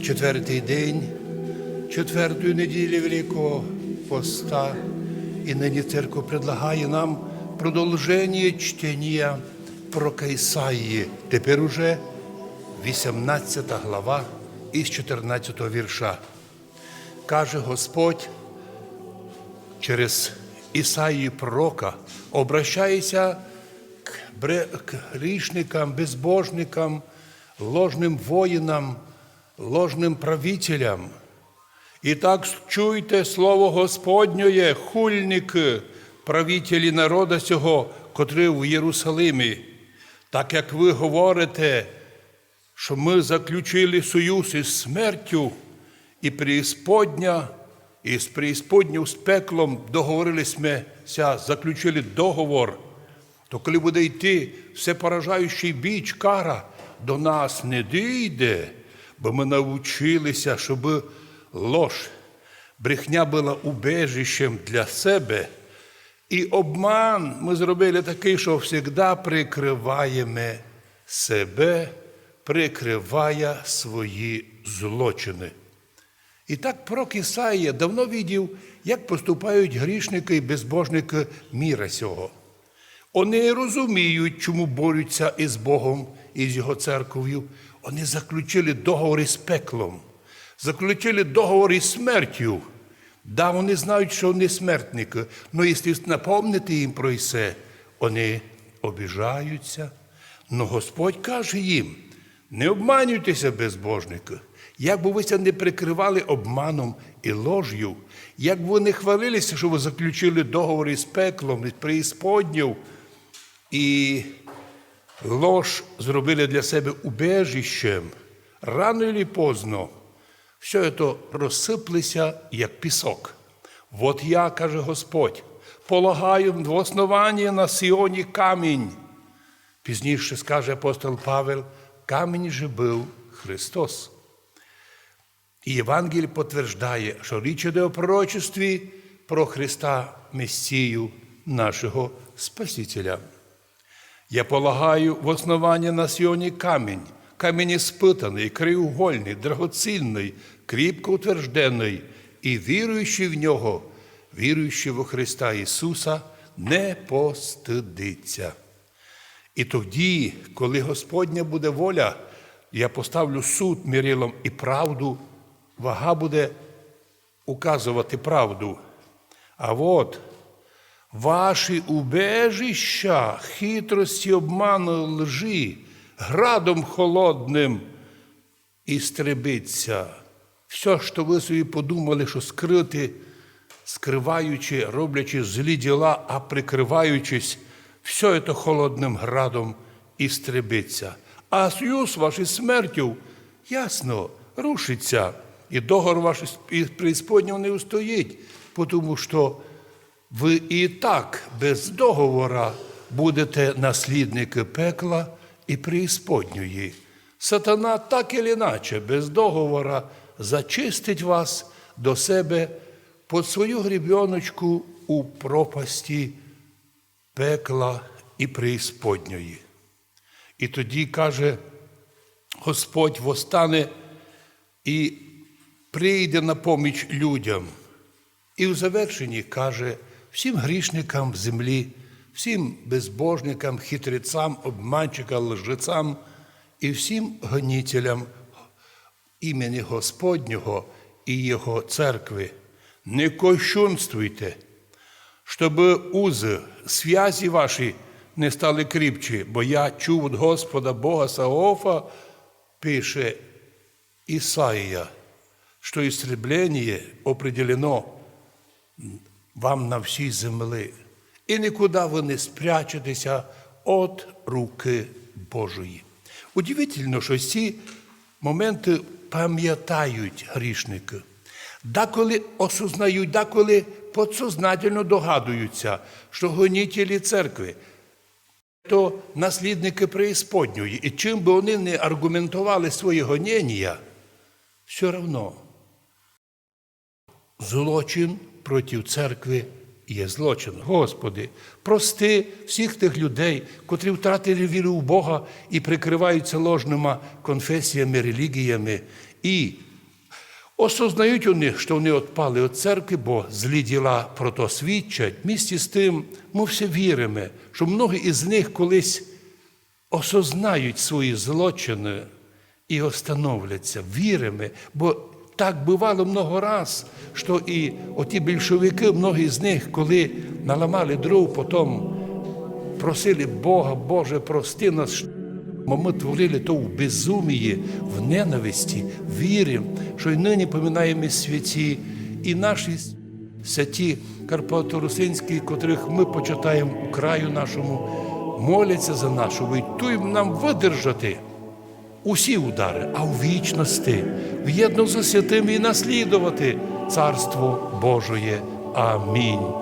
Четвертий день четвертої неділі Великого Поста, і нині церковь предлагає нам продовження чтення про Кайсаї. Тепер уже 18 глава із 14 вірша. Каже Господь через Ісаї пророка, обращається к грішникам, безбожникам, ложним воїнам, ложним правителям. І так чуйте слово Господнє, хульники, правителі народа цього, котрі в Єрусалимі. Так як ви говорите, що ми заключили союз із смертю, і преісподня, і з преісподню з пеклом договорились ми, заключили договор, то коли буде йти всепоражаючий біч, кара, до нас не дійде, бо ми навчилися, щоб лож, брехня була убежищем для себе, і обман ми зробили такий, що завжди прикриваємо себе, прикриває свої злочини. І так пророк Ісаїя давно видів, як поступають грішники і безбожники міра сього. Вони розуміють, чому борються із Богом і з Його церков'ю. Вони заключили договор із пеклом, заключили договор із смертю. Да, вони знають, що вони смертники, але якщо напомнити їм про це, вони обіжаються. Но Господь каже їм: не обманюйтеся, безбожники. Як би ви це не прикривали обманом і лож'ю, як би ви не хвалилися, що ви заключили договор із пеклом, із преісподнів, і лож зробили для себе убежищем, рано чи поздно, все це розсиплеться, як пісок. Вот я, каже Господь, полагаю в основанні на Сіоні камінь. Пізніше скаже апостол Павел, камінь же був Христос. І Євангелій підтверждає, що річ іде о пророчестві про Христа Месію, нашого Спасителя. Я полагаю в основанні на Сіоні камінь, камінь іспитаний, краєугольний, драгоцінний, кріпко утверждений, і віруючий в нього, віруючий во Христа Ісуса, не постидиться. І тоді, коли Господня буде воля, я поставлю суд мірилом і правду, вага буде указувати правду. А от ваші убежища, хитрості, обману, лжи, градом холодним істребиться. Все, що ви собі подумали, що скрити, скриваючи, роблячи злі діла, а прикриваючись, все це холодним градом істребиться. А союз ваш смертю, ясно, рушиться, і договор ваш із преісподнього не устоїть, тому що ви і так без договора будете наслідники пекла і преісподньої. Сатана так і іначе, без договора зачистить вас до себе під свою грібіночку у пропасті пекла і преісподньої. І тоді каже Господь восстане і прийде на поміч людям. І в завершенні каже всім грішникам землі, всім безбожникам, хитрецям, обманчикам, лжецям і всім гонітелям імені Господнього і Його церкви. Не кощунствуйте, щоб узи, связі ваші не стали кріпчі, бо я чув від Господа Бога Саофа, пише Ісаїя, що істреблення определено вам на всій землі, і нікуди ви не спрячетеся від руки Божої. Удивительно, що ці моменти пам'ятають грішники. Деколи осознають, деколи подсознательно догадуються, що гонітелі церкви то наслідники преісподньої. І чим би вони не аргументували свої гоніння, все одно злочин проти церкви є злочин. Господи, прости всіх тих людей, котрі втратили віру в Бога і прикриваються ложними конфесіями, релігіями, і осознають у них, що вони відпали від церкви, бо злі діла про то свідчать. Місті з тим ми все віримо, що многі із них колись осознають свої злочини і остановляться. Віримо, бо так бувало много раз, що і оті більшовики, многі з них, коли наламали дров, потім просили Бога, Боже, прости нас. Бо ми творили то в безумії, в ненависті, віримо, що й нині поминаємо святі, і наші святі Карпато-Русинські, котрих ми почитаємо у краю нашому, моляться за нашу, і туй нам видержати усі удари, а у вічності, в'єдно за святим і наслідувати Царство Божоє. Амінь.